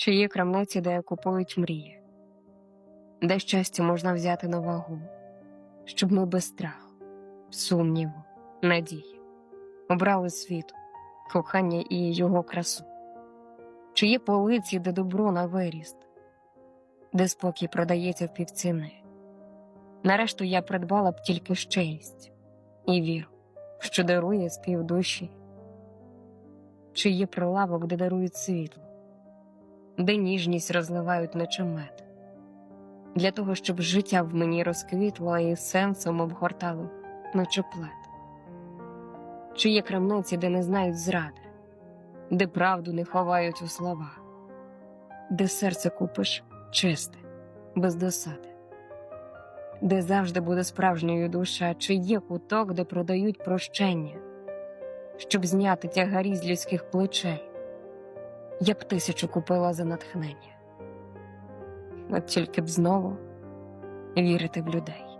Чи є крамниці, де купують мрії, де щастя можна взяти на вагу, щоб ми без страху, сумніву, надії обрали світ, кохання і його красу, чи є полиці, де добро на виріст, де спокій продається в півціни. Нарешту я придбала б тільки щирість і віру, що дарує спів душі, чи є прилавок, де дарують світло, де ніжність розливають наче мед, для того, щоб життя в мені розквітло і сенсом обгортало, наче плед. Чи є крамниці, де не знають зради, де правду не ховають у слова, де серце купиш чисте, без досади, де завжди буде справжньою душа, чи є куток, де продають прощення, щоб зняти тягарі з людських плечей. Я б тисячу купила за натхнення. От тільки б знову вірити в людей.